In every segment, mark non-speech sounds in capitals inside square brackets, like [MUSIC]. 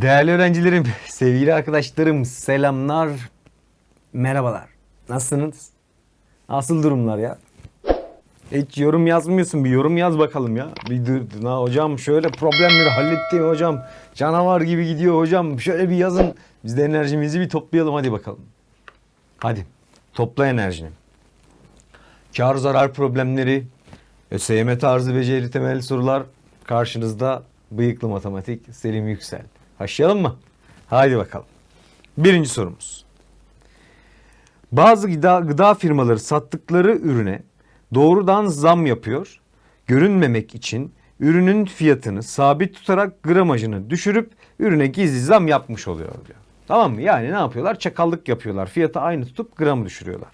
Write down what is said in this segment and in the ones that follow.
Değerli öğrencilerim, [LAUGHS] sevgili arkadaşlarım, selamlar, merhabalar. Nasılsınız? Nasıl durumlar ya? Hiç yorum yazmıyorsun. Bir yorum yaz bakalım ya. Bir dur, na, hocam şöyle problemleri hallettim hocam. Canavar gibi gidiyor hocam. Şöyle bir yazın. Biz de enerjimizi bir toplayalım hadi bakalım. Hadi topla enerjini. Kar zarar problemleri, ÖSYM tarzı beceri temel sorular karşınızda bıyıklı matematik Selim Yüksel. Başlayalım mı? Haydi bakalım. Birinci sorumuz. Bazı gıda, gıda firmaları sattıkları ürüne doğrudan zam yapıyor. Görünmemek için ürünün fiyatını sabit tutarak gramajını düşürüp ürüne gizli zam yapmış oluyor diyor. Tamam mı? Yani ne yapıyorlar? Çakallık yapıyorlar. Fiyatı aynı tutup gramı düşürüyorlar.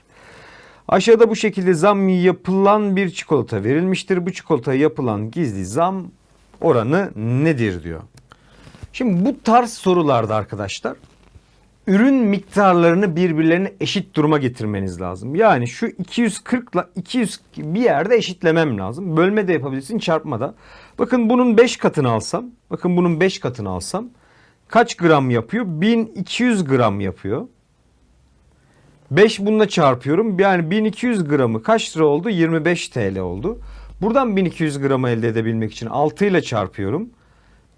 Aşağıda bu şekilde zam yapılan bir çikolata verilmiştir. Bu çikolataya yapılan gizli zam oranı nedir diyor. Şimdi bu tarz sorularda arkadaşlar ürün miktarlarını birbirlerine eşit duruma getirmeniz lazım. Yani şu 240 ile 200 bir yerde eşitlemem lazım. Bölme de yapabilirsin, çarpma da. Bakın bunun 5 katını alsam, bakın bunun 5 katını alsam kaç gram yapıyor? 1200 gram yapıyor. 5 bununla çarpıyorum. Yani 1200 gramı kaç lira oldu? 25 TL oldu. Buradan 1200 gramı elde edebilmek için 6 ile çarpıyorum.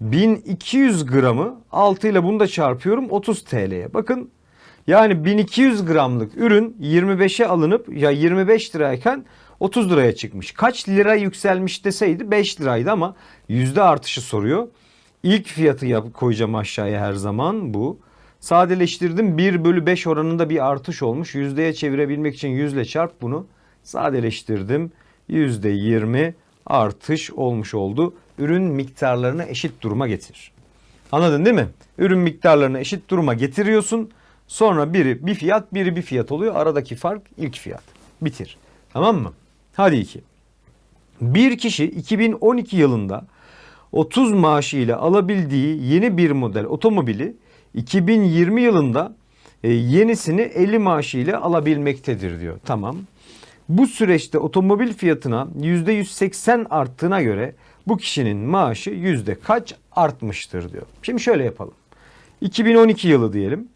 1200 gramı 6 ile bunu da çarpıyorum 30 TL'ye. Bakın yani 1200 gramlık ürün 25'e alınıp ya 25 lirayken 30 liraya çıkmış. Kaç lira yükselmiş deseydi 5 liraydı ama yüzde artışı soruyor. İlk fiyatı yap, koyacağım aşağıya her zaman bu. Sadeleştirdim 1 bölü 5 oranında bir artış olmuş. Yüzdeye çevirebilmek için yüzle çarp bunu. Sadeleştirdim. Yüzde 20 artış olmuş oldu. Ürün miktarlarını eşit duruma getir. Anladın değil mi? Ürün miktarlarını eşit duruma getiriyorsun. Sonra biri bir fiyat, biri bir fiyat oluyor. Aradaki fark ilk fiyat. Bitir. Tamam mı? Hadi iki. Bir kişi 2012 yılında 30 maaşı ile alabildiği yeni bir model otomobili 2020 yılında e, yenisini 50 maaşı ile alabilmektedir diyor. Tamam. Bu süreçte otomobil fiyatına %180 arttığına göre bu kişinin maaşı yüzde kaç artmıştır diyor. Şimdi şöyle yapalım. 2012 yılı diyelim.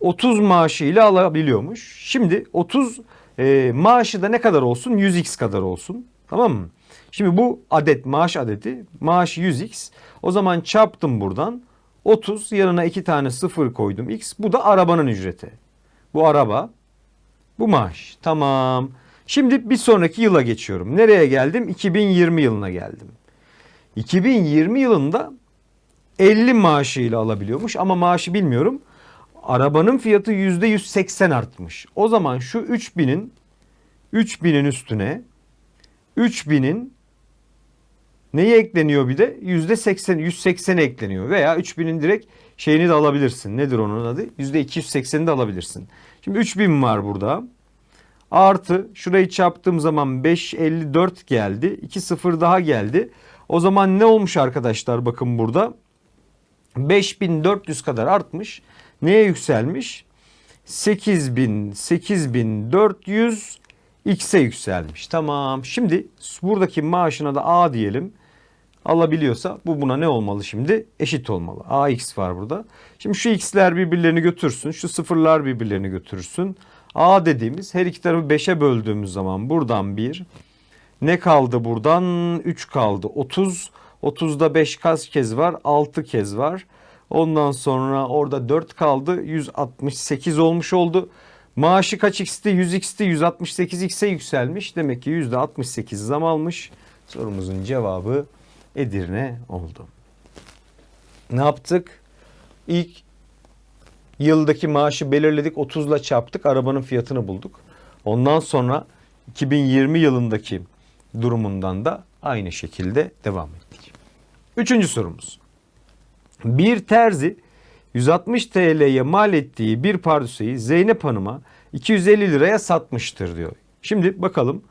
30 maaşı ile alabiliyormuş. Şimdi 30 e, maaşı da ne kadar olsun? 100x kadar olsun. Tamam mı? Şimdi bu adet maaş adeti maaş 100x. O zaman çarptım buradan. 30 yanına iki tane sıfır koydum x. Bu da arabanın ücreti. Bu araba. Bu maaş. Tamam. Şimdi bir sonraki yıla geçiyorum. Nereye geldim? 2020 yılına geldim. 2020 yılında 50 maaşıyla alabiliyormuş ama maaşı bilmiyorum. Arabanın fiyatı %180 artmış. O zaman şu 3000'in 3000'in üstüne 3000'in neyi ekleniyor bir de? %80 180 ekleniyor veya 3000'in direkt şeyini de alabilirsin. Nedir onun adı? %280'i de alabilirsin. Şimdi 3000 var burada. Artı şurayı çarptığım zaman 554 geldi. 2 sıfır daha geldi. O zaman ne olmuş arkadaşlar bakın burada. 5400 kadar artmış. Neye yükselmiş? 8000 8400 x'e yükselmiş. Tamam. Şimdi buradaki maaşına da A diyelim. Alabiliyorsa bu buna ne olmalı şimdi? Eşit olmalı. AX var burada. Şimdi şu x'ler birbirlerini götürsün. Şu sıfırlar birbirlerini götürsün. A dediğimiz her iki tarafı 5'e böldüğümüz zaman buradan 1. Ne kaldı buradan? 3 kaldı. 30. 30'da 5 kaç kez var? 6 kez var. Ondan sonra orada 4 kaldı. 168 olmuş oldu. Maaşı kaç x'ti? 100 x'ti. 168 x'e yükselmiş. Demek ki %68 zam almış. Sorumuzun cevabı Edirne oldu. Ne yaptık? İlk yıldaki maaşı belirledik 30 ile çarptık arabanın fiyatını bulduk. Ondan sonra 2020 yılındaki durumundan da aynı şekilde devam ettik. Üçüncü sorumuz. Bir terzi 160 TL'ye mal ettiği bir pardüseyi Zeynep Hanım'a 250 liraya satmıştır diyor. Şimdi bakalım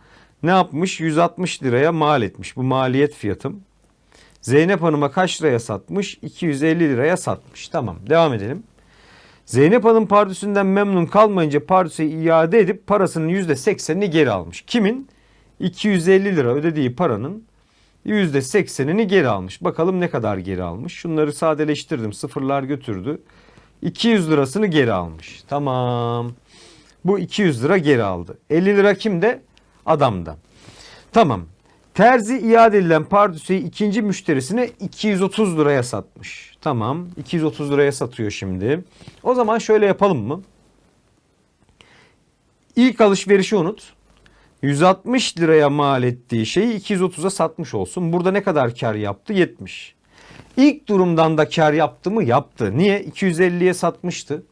ne yapmış? 160 liraya mal etmiş. Bu maliyet fiyatım. Zeynep Hanım'a kaç liraya satmış? 250 liraya satmış. Tamam devam edelim. Zeynep Hanım pardüsünden memnun kalmayınca pardüseyi iade edip parasının %80'ini geri almış. Kimin? 250 lira ödediği paranın %80'ini geri almış. Bakalım ne kadar geri almış. Şunları sadeleştirdim. Sıfırlar götürdü. 200 lirasını geri almış. Tamam. Bu 200 lira geri aldı. 50 lira kimde? Adamda. Tamam. Terzi iade edilen pardüseyi ikinci müşterisine 230 liraya satmış. Tamam. 230 liraya satıyor şimdi. O zaman şöyle yapalım mı? İlk alışverişi unut. 160 liraya mal ettiği şeyi 230'a satmış olsun. Burada ne kadar kar yaptı? 70. İlk durumdan da kar yaptı mı? Yaptı. Niye? 250'ye satmıştı.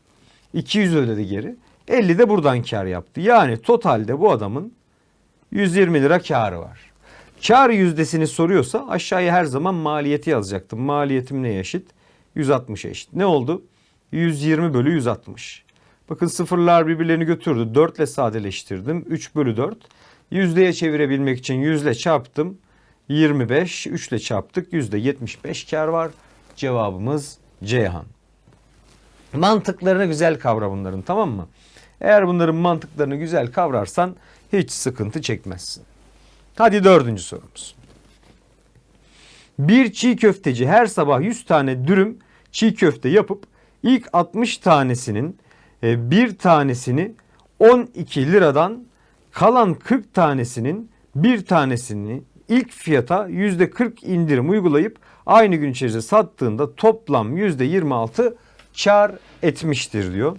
200 ödedi geri. 50 de buradan kar yaptı. Yani totalde bu adamın 120 lira karı var. Kar yüzdesini soruyorsa aşağıya her zaman maliyeti yazacaktım. Maliyetim neye eşit? 160'a eşit. Ne oldu? 120 bölü 160. Bakın sıfırlar birbirlerini götürdü. 4 ile sadeleştirdim. 3 bölü 4. Yüzdeye çevirebilmek için 100 ile çarptım. 25. 3 ile çarptık. %75 kar var. Cevabımız Ceyhan. Mantıklarını güzel kavra bunların tamam mı? Eğer bunların mantıklarını güzel kavrarsan hiç sıkıntı çekmezsin. Hadi dördüncü sorumuz. Bir çiğ köfteci her sabah 100 tane dürüm çiğ köfte yapıp ilk 60 tanesinin e, bir tanesini 12 liradan kalan 40 tanesinin bir tanesini ilk fiyata %40 indirim uygulayıp aynı gün içerisinde sattığında toplam %26 kar etmiştir diyor.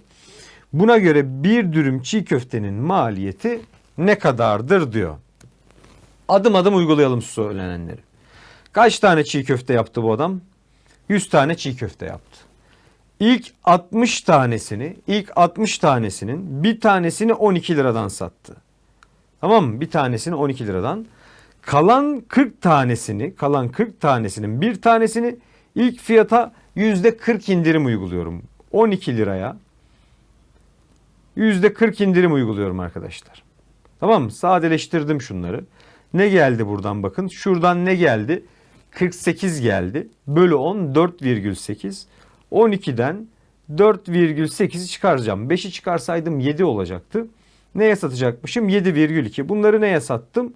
Buna göre bir dürüm çiğ köftenin maliyeti ne kadardır diyor. Adım adım uygulayalım söylenenleri. Kaç tane çiğ köfte yaptı bu adam? 100 tane çiğ köfte yaptı. İlk 60 tanesini, ilk 60 tanesinin bir tanesini 12 liradan sattı. Tamam mı? Bir tanesini 12 liradan. Kalan 40 tanesini, kalan 40 tanesinin bir tanesini ilk fiyata %40 indirim uyguluyorum. 12 liraya %40 indirim uyguluyorum arkadaşlar. Tamam mı? Sadeleştirdim şunları. Ne geldi buradan bakın. Şuradan ne geldi? 48 geldi. Bölü 10 4,8. 12'den 4,8'i çıkaracağım. 5'i çıkarsaydım 7 olacaktı. Neye satacakmışım? 7,2. Bunları neye sattım?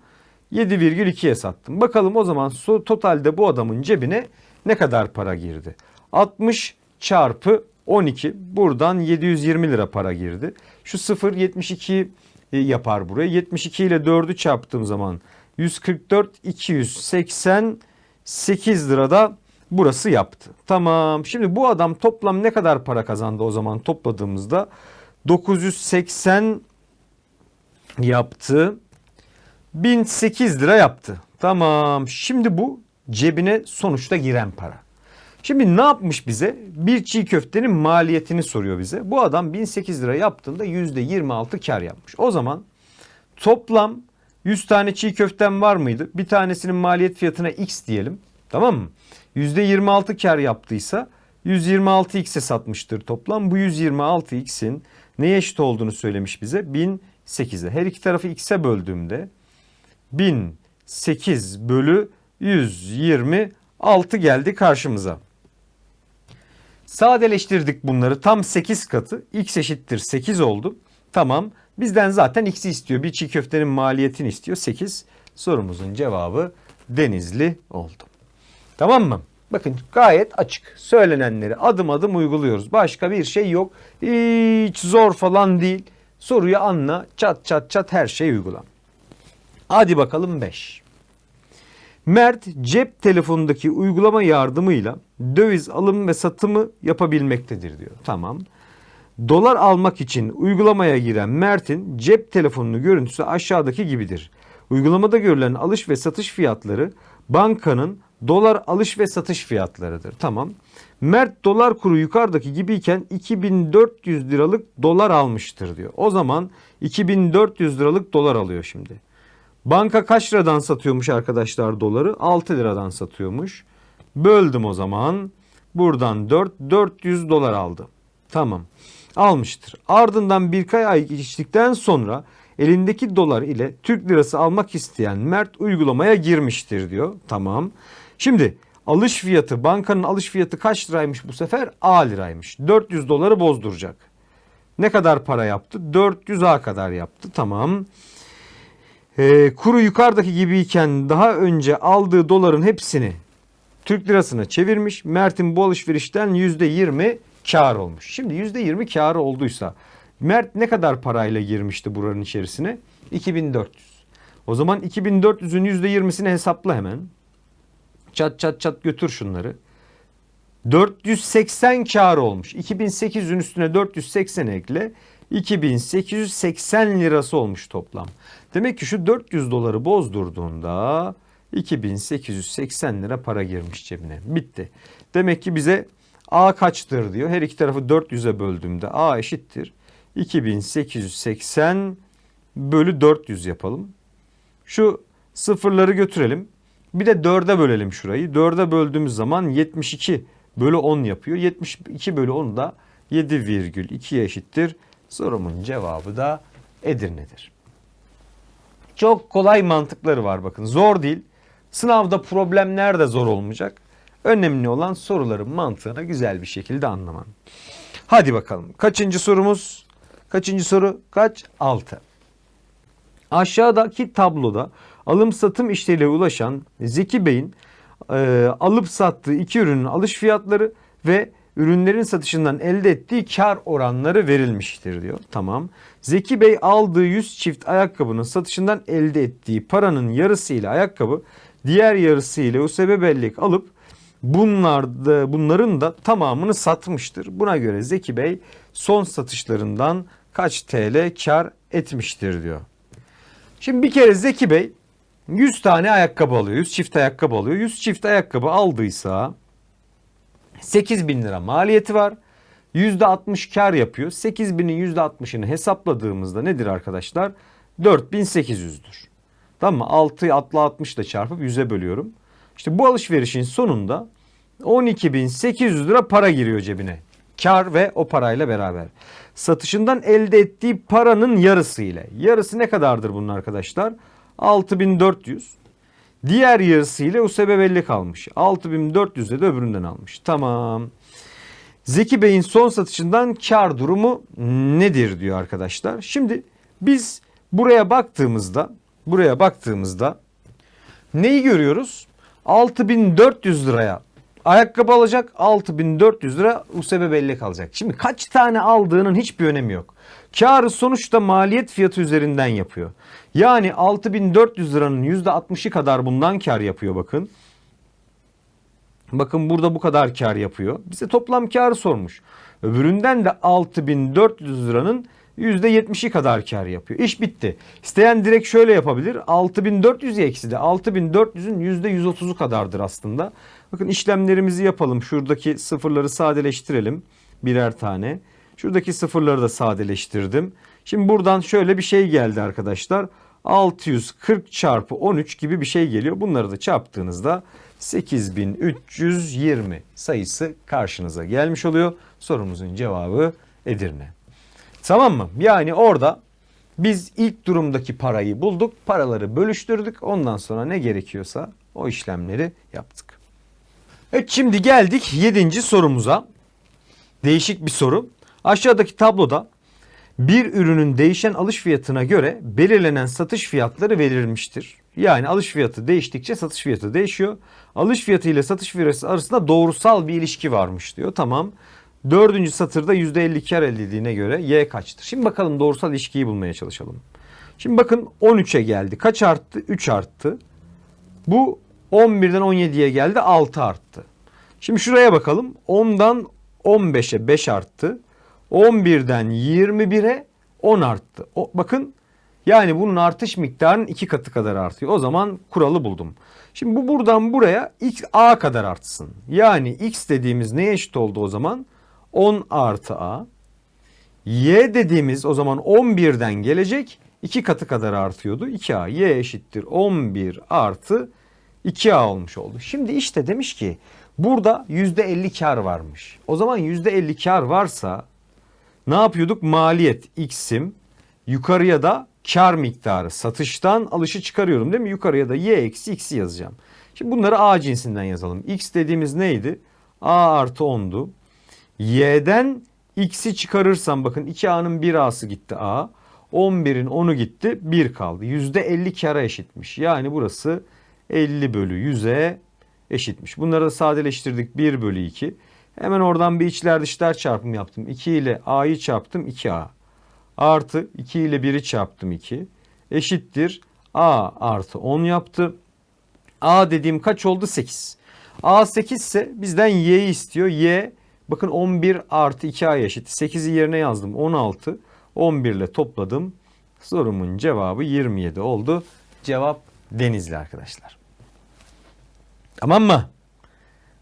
7,2'ye sattım. Bakalım o zaman totalde bu adamın cebine ne kadar para girdi? 60 çarpı 12 buradan 720 lira para girdi. Şu 0 72 yapar buraya. 72 ile 4'ü çarptığım zaman 144 288 lirada burası yaptı. Tamam. Şimdi bu adam toplam ne kadar para kazandı o zaman topladığımızda 980 yaptı. 1008 lira yaptı. Tamam. Şimdi bu cebine sonuçta giren para. Şimdi ne yapmış bize? Bir çiğ köftenin maliyetini soruyor bize. Bu adam 1008 lira yaptığında %26 kar yapmış. O zaman toplam 100 tane çiğ köftem var mıydı? Bir tanesinin maliyet fiyatına x diyelim. Tamam mı? %26 kar yaptıysa 126x'e satmıştır toplam. Bu 126x'in neye eşit olduğunu söylemiş bize. 1008'e. Her iki tarafı x'e böldüğümde 1008 bölü 126 geldi karşımıza. Sadeleştirdik bunları tam 8 katı. X eşittir 8 oldu. Tamam. Bizden zaten X'i istiyor. Bir çiğ köftenin maliyetini istiyor. 8. Sorumuzun cevabı Denizli oldu. Tamam mı? Bakın gayet açık. Söylenenleri adım adım uyguluyoruz. Başka bir şey yok. Hiç zor falan değil. Soruyu anla. Çat çat çat her şey uygula. Hadi bakalım 5. Mert cep telefonundaki uygulama yardımıyla döviz alım ve satımı yapabilmektedir diyor. Tamam. Dolar almak için uygulamaya giren Mert'in cep telefonunun görüntüsü aşağıdaki gibidir. Uygulamada görülen alış ve satış fiyatları bankanın dolar alış ve satış fiyatlarıdır. Tamam. Mert dolar kuru yukarıdaki gibiyken 2400 liralık dolar almıştır diyor. O zaman 2400 liralık dolar alıyor şimdi. Banka kaç liradan satıyormuş arkadaşlar doları? 6 liradan satıyormuş. Böldüm o zaman. Buradan 4 400 dolar aldı. Tamam. Almıştır. Ardından birkaç ay geçtikten sonra elindeki dolar ile Türk lirası almak isteyen Mert uygulamaya girmiştir diyor. Tamam. Şimdi alış fiyatı bankanın alış fiyatı kaç liraymış bu sefer? A liraymış. 400 doları bozduracak. Ne kadar para yaptı? 400 A kadar yaptı. Tamam. Ee, kuru yukarıdaki gibiyken daha önce aldığı doların hepsini Türk lirasına çevirmiş. Mert'in bu alışverişten %20 kar olmuş. Şimdi %20 karı olduysa Mert ne kadar parayla girmişti buranın içerisine? 2400. O zaman 2400'ün %20'sini hesapla hemen. Çat çat çat götür şunları. 480 kar olmuş. 2800'ün üstüne 480 ekle. 2880 lirası olmuş toplam. Demek ki şu 400 doları bozdurduğunda 2880 lira para girmiş cebine. Bitti. Demek ki bize A kaçtır diyor. Her iki tarafı 400'e böldüğümde A eşittir. 2880 bölü 400 yapalım. Şu sıfırları götürelim. Bir de 4'e bölelim şurayı. 4'e böldüğümüz zaman 72 bölü 10 yapıyor. 72 bölü 10 da 7,2'ye eşittir. Sorumun cevabı da Edirne'dir. Çok kolay mantıkları var bakın. Zor değil. Sınavda problemler de zor olmayacak. Önemli olan soruların mantığını güzel bir şekilde anlaman. Hadi bakalım. Kaçıncı sorumuz? Kaçıncı soru? Kaç? 6. Aşağıdaki tabloda alım satım işleriyle ulaşan Zeki Bey'in e, alıp sattığı iki ürünün alış fiyatları ve ürünlerin satışından elde ettiği kar oranları verilmiştir diyor. Tamam. Zeki Bey aldığı 100 çift ayakkabının satışından elde ettiği paranın yarısıyla ayakkabı, diğer yarısıyla USB bellek alıp bunlar da, bunların da tamamını satmıştır. Buna göre Zeki Bey son satışlarından kaç TL kar etmiştir diyor. Şimdi bir kere Zeki Bey 100 tane ayakkabı alıyor. 100 çift ayakkabı alıyor. 100 çift ayakkabı aldıysa 8 bin lira maliyeti var. %60 kar yapıyor. 8 binin %60'ını hesapladığımızda nedir arkadaşlar? 4800'dür. Tamam mı? 6'yı 60 ile çarpıp 100'e bölüyorum. İşte bu alışverişin sonunda 12.800 lira para giriyor cebine. Kar ve o parayla beraber. Satışından elde ettiği paranın yarısı ile. Yarısı ne kadardır bunun arkadaşlar? 6400. Diğer yarısı ile USB belli kalmış. 6400'de de öbüründen almış. Tamam. Zeki Bey'in son satışından kar durumu nedir diyor arkadaşlar. Şimdi biz buraya baktığımızda buraya baktığımızda neyi görüyoruz? 6400 liraya ayakkabı alacak 6400 lira USB bellek alacak. Şimdi kaç tane aldığının hiçbir önemi yok. Karı sonuçta maliyet fiyatı üzerinden yapıyor. Yani 6400 liranın %60'ı kadar bundan kar yapıyor bakın. Bakın burada bu kadar kar yapıyor. Bize toplam karı sormuş. Öbüründen de 6400 liranın %70'i kadar kar yapıyor. İş bitti. İsteyen direkt şöyle yapabilir. 6400 eksi de 6400'ün %130'u kadardır aslında. Bakın işlemlerimizi yapalım. Şuradaki sıfırları sadeleştirelim. Birer tane. Şuradaki sıfırları da sadeleştirdim. Şimdi buradan şöyle bir şey geldi arkadaşlar. 640 çarpı 13 gibi bir şey geliyor. Bunları da çarptığınızda 8320 sayısı karşınıza gelmiş oluyor. Sorumuzun cevabı Edirne. Tamam mı? Yani orada biz ilk durumdaki parayı bulduk, paraları bölüştürdük. Ondan sonra ne gerekiyorsa o işlemleri yaptık. Evet şimdi geldik 7. sorumuza. Değişik bir soru. Aşağıdaki tabloda bir ürünün değişen alış fiyatına göre belirlenen satış fiyatları verilmiştir. Yani alış fiyatı değiştikçe satış fiyatı değişiyor. Alış fiyatı ile satış fiyatı arasında doğrusal bir ilişki varmış diyor. Tamam. Dördüncü satırda %50 kar elde edildiğine göre Y kaçtır? Şimdi bakalım doğrusal ilişkiyi bulmaya çalışalım. Şimdi bakın 13'e geldi. Kaç arttı? 3 arttı. Bu 11'den 17'ye geldi 6 arttı. Şimdi şuraya bakalım. 10'dan 15'e 5 arttı. 11'den 21'e 10 arttı. O, bakın yani bunun artış miktarının iki katı kadar artıyor. O zaman kuralı buldum. Şimdi bu buradan buraya x a kadar artsın. Yani x dediğimiz neye eşit oldu o zaman? 10 artı a. Y dediğimiz o zaman 11'den gelecek iki katı kadar artıyordu. 2a y eşittir 11 artı 2a olmuş oldu. Şimdi işte demiş ki burada %50 kar varmış. O zaman %50 kar varsa ne yapıyorduk? Maliyet x'im yukarıya da kar miktarı satıştan alışı çıkarıyorum değil mi? Yukarıya da y eksi x'i yazacağım. Şimdi bunları a cinsinden yazalım. x dediğimiz neydi? a artı 10'du. Y'den x'i çıkarırsam bakın 2a'nın 1a'sı gitti a. 11'in 10'u gitti 1 kaldı. %50 kara eşitmiş. Yani burası 50 bölü 100'e eşitmiş. Bunları da sadeleştirdik 1 bölü 2. Hemen oradan bir içler dışlar çarpımı yaptım. 2 ile a'yı çarptım 2a. Artı 2 ile 1'i çarptım 2. Eşittir a artı 10 yaptı. A dediğim kaç oldu? 8. A 8 ise bizden y'yi istiyor. Y bakın 11 artı 2a eşit. 8'i yerine yazdım 16. 11 ile topladım. Sorumun cevabı 27 oldu. Cevap Denizli arkadaşlar. Tamam mı?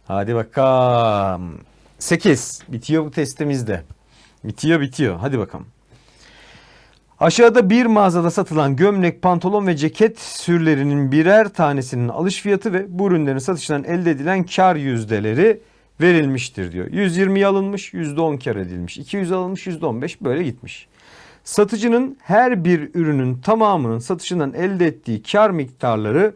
Hadi bakalım. 8. Bitiyor bu testimizde. Bitiyor bitiyor. Hadi bakalım. Aşağıda bir mağazada satılan gömlek, pantolon ve ceket sürülerinin birer tanesinin alış fiyatı ve bu ürünlerin satışından elde edilen kar yüzdeleri verilmiştir diyor. 120 alınmış, %10 kar edilmiş. 200 alınmış, %15 böyle gitmiş. Satıcının her bir ürünün tamamının satışından elde ettiği kar miktarları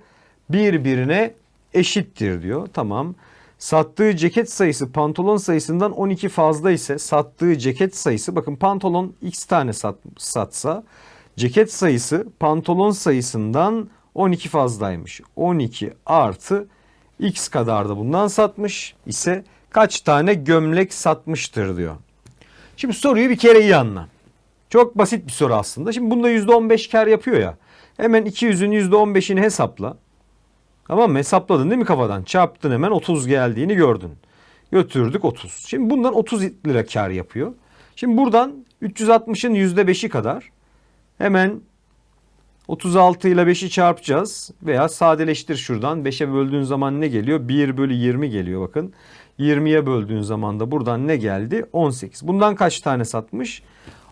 birbirine eşittir diyor. Tamam. Sattığı ceket sayısı pantolon sayısından 12 fazla ise sattığı ceket sayısı bakın pantolon x tane sat, satsa ceket sayısı pantolon sayısından 12 fazlaymış. 12 artı x kadar da bundan satmış ise kaç tane gömlek satmıştır diyor. Şimdi soruyu bir kere iyi anla. Çok basit bir soru aslında. Şimdi bunda %15 kar yapıyor ya. Hemen 200'ün %15'ini hesapla. Tamam mı? Hesapladın değil mi kafadan? Çarptın hemen 30 geldiğini gördün. Götürdük 30. Şimdi bundan 30 lira kar yapıyor. Şimdi buradan 360'ın %5'i kadar hemen 36 ile 5'i çarpacağız. Veya sadeleştir şuradan. 5'e böldüğün zaman ne geliyor? 1 bölü 20 geliyor bakın. 20'ye böldüğün zaman da buradan ne geldi? 18. Bundan kaç tane satmış?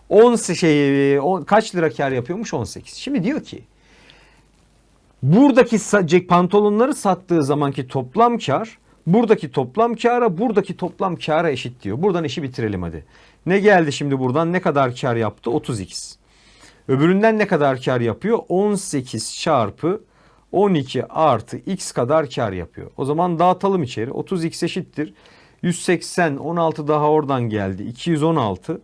10 şey, kaç lira kar yapıyormuş? 18. Şimdi diyor ki buradaki sa- pantolonları sattığı zamanki toplam kar buradaki toplam kara buradaki toplam kara eşit diyor. Buradan işi bitirelim hadi. Ne geldi şimdi buradan? Ne kadar kar yaptı? 30x. Öbüründen ne kadar kar yapıyor? 18 çarpı 12 artı x kadar kar yapıyor. O zaman dağıtalım içeri. 30x eşittir. 180 16 daha oradan geldi. 216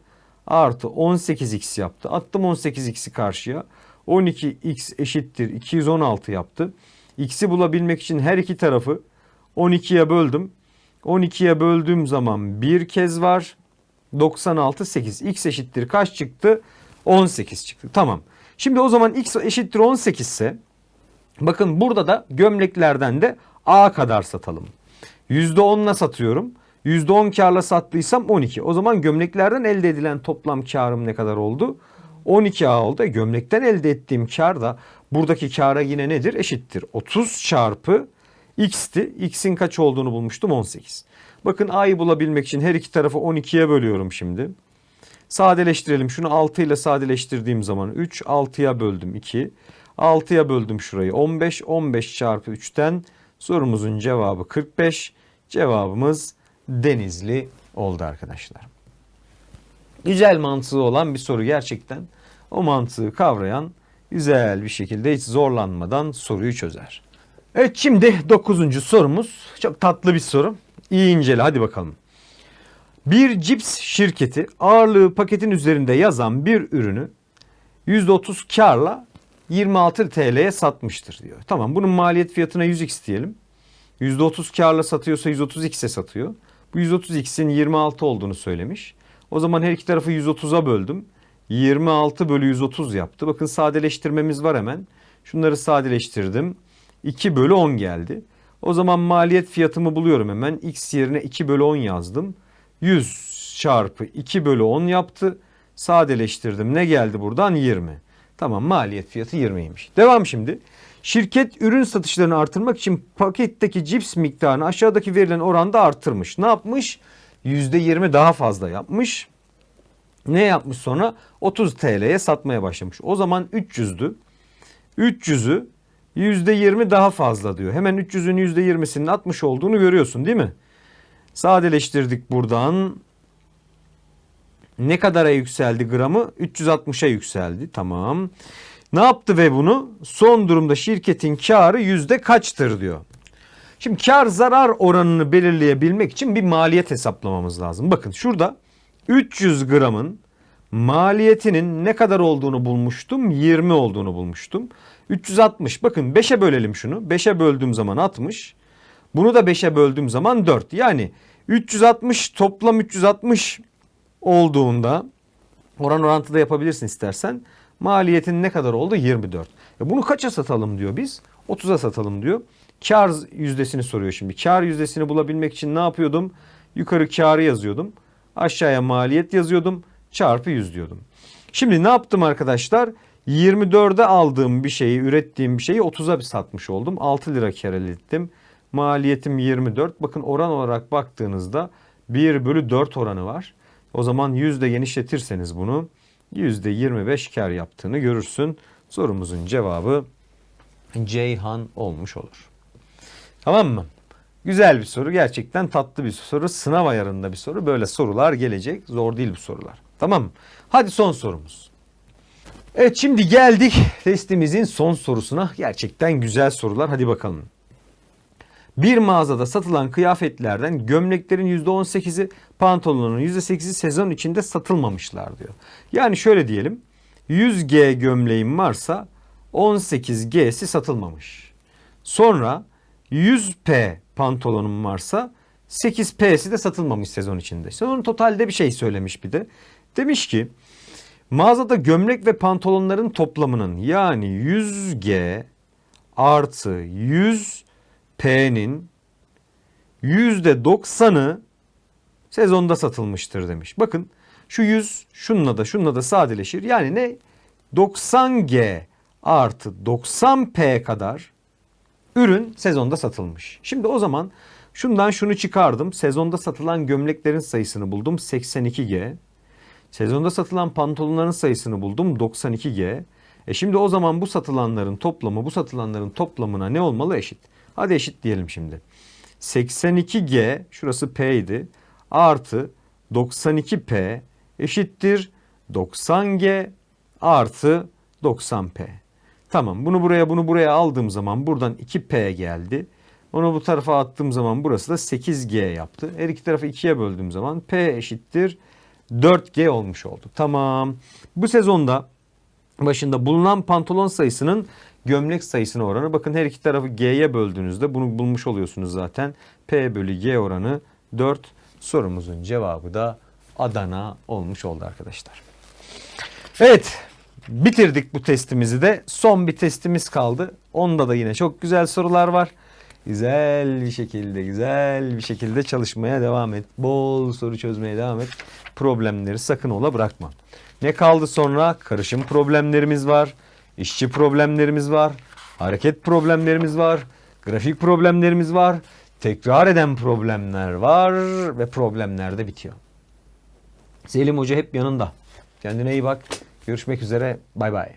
artı 18x yaptı. Attım 18x'i karşıya. 12x eşittir 216 yaptı. X'i bulabilmek için her iki tarafı 12'ye böldüm. 12'ye böldüğüm zaman bir kez var. 96 8. X eşittir kaç çıktı? 18 çıktı. Tamam. Şimdi o zaman X eşittir 18 ise bakın burada da gömleklerden de A kadar satalım. %10'la satıyorum. %10 karla sattıysam 12. O zaman gömleklerden elde edilen toplam karım ne kadar oldu? 12A oldu. E, gömlekten elde ettiğim kar da buradaki kara yine nedir? Eşittir. 30 çarpı x'ti. X'in kaç olduğunu bulmuştum 18. Bakın A'yı bulabilmek için her iki tarafı 12'ye bölüyorum şimdi. Sadeleştirelim. Şunu 6 ile sadeleştirdiğim zaman 3. 6'ya böldüm 2. 6'ya böldüm şurayı 15. 15 çarpı 3'ten sorumuzun cevabı 45. Cevabımız Denizli oldu arkadaşlar. Güzel mantığı olan bir soru gerçekten. O mantığı kavrayan güzel bir şekilde hiç zorlanmadan soruyu çözer. Evet şimdi 9. sorumuz. Çok tatlı bir soru. İyi incele hadi bakalım. Bir cips şirketi ağırlığı paketin üzerinde yazan bir ürünü %30 karla 26 TL'ye satmıştır diyor. Tamam bunun maliyet fiyatına 100x diyelim. %30 karla satıyorsa 130x'e satıyor. Bu 130x'in 26 olduğunu söylemiş. O zaman her iki tarafı 130'a böldüm. 26 bölü 130 yaptı. Bakın sadeleştirmemiz var hemen. Şunları sadeleştirdim. 2 bölü 10 geldi. O zaman maliyet fiyatımı buluyorum hemen. X yerine 2 bölü 10 yazdım. 100 çarpı 2 bölü 10 yaptı. Sadeleştirdim. Ne geldi buradan? 20. Tamam maliyet fiyatı 20'ymiş. Devam şimdi. Şirket ürün satışlarını artırmak için paketteki cips miktarını aşağıdaki verilen oranda artırmış. Ne yapmış? %20 daha fazla yapmış. Ne yapmış sonra? 30 TL'ye satmaya başlamış. O zaman 300'dü. 300'ü %20 daha fazla diyor. Hemen 300'ün %20'sinin 60 olduğunu görüyorsun değil mi? Sadeleştirdik buradan. Ne kadara yükseldi gramı? 360'a yükseldi. Tamam. Ne yaptı ve bunu? Son durumda şirketin karı yüzde kaçtır diyor. Şimdi kar zarar oranını belirleyebilmek için bir maliyet hesaplamamız lazım. Bakın şurada 300 gramın maliyetinin ne kadar olduğunu bulmuştum? 20 olduğunu bulmuştum. 360. Bakın 5'e bölelim şunu. 5'e böldüğüm zaman 60. Bunu da 5'e böldüğüm zaman 4. Yani 360 toplam 360 olduğunda oran orantıda yapabilirsin istersen. Maliyetin ne kadar oldu? 24. E bunu kaça satalım diyor biz? 30'a satalım diyor. Kar yüzdesini soruyor şimdi. Kar yüzdesini bulabilmek için ne yapıyordum? Yukarı karı yazıyordum. Aşağıya maliyet yazıyordum. Çarpı 100 diyordum. Şimdi ne yaptım arkadaşlar? 24'e aldığım bir şeyi, ürettiğim bir şeyi 30'a bir satmış oldum. 6 lira kar elde ettim. Maliyetim 24. Bakın oran olarak baktığınızda 1 bölü 4 oranı var. O zaman yüzde genişletirseniz bunu yüzde 25 kar yaptığını görürsün. Sorumuzun cevabı Ceyhan olmuş olur. Tamam mı? Güzel bir soru. Gerçekten tatlı bir soru. Sınav ayarında bir soru. Böyle sorular gelecek. Zor değil bu sorular. Tamam mı? Hadi son sorumuz. Evet şimdi geldik testimizin son sorusuna. Gerçekten güzel sorular. Hadi bakalım. Bir mağazada satılan kıyafetlerden gömleklerin %18'i, pantolonların %8'i sezon içinde satılmamışlar diyor. Yani şöyle diyelim. 100G gömleğim varsa 18G'si satılmamış. Sonra 100P pantolonum varsa 8P'si de satılmamış sezon içinde. Sonra totalde bir şey söylemiş bir de. Demiş ki mağazada gömlek ve pantolonların toplamının yani 100G artı 100P'nin %90'ı sezonda satılmıştır demiş. Bakın şu 100 şununla da şununla da sadeleşir. Yani ne? 90G artı 90P kadar ürün sezonda satılmış. Şimdi o zaman şundan şunu çıkardım. Sezonda satılan gömleklerin sayısını buldum 82G. Sezonda satılan pantolonların sayısını buldum 92G. E şimdi o zaman bu satılanların toplamı bu satılanların toplamına ne olmalı eşit? Hadi eşit diyelim şimdi. 82G şurası P idi. Artı 92P eşittir 90G artı 90P. Tamam bunu buraya bunu buraya aldığım zaman buradan 2P geldi. Onu bu tarafa attığım zaman burası da 8G yaptı. Her iki tarafı 2'ye böldüğüm zaman P eşittir 4G olmuş oldu. Tamam. Bu sezonda başında bulunan pantolon sayısının gömlek sayısına oranı. Bakın her iki tarafı G'ye böldüğünüzde bunu bulmuş oluyorsunuz zaten. P bölü G oranı 4. Sorumuzun cevabı da Adana olmuş oldu arkadaşlar. Evet bitirdik bu testimizi de. Son bir testimiz kaldı. Onda da yine çok güzel sorular var. Güzel bir şekilde, güzel bir şekilde çalışmaya devam et. Bol soru çözmeye devam et. Problemleri sakın ola bırakma. Ne kaldı sonra? Karışım problemlerimiz var. İşçi problemlerimiz var. Hareket problemlerimiz var. Grafik problemlerimiz var. Tekrar eden problemler var ve problemler de bitiyor. Selim Hoca hep yanında. Kendine iyi bak. Görüşmek üzere. Bay bay.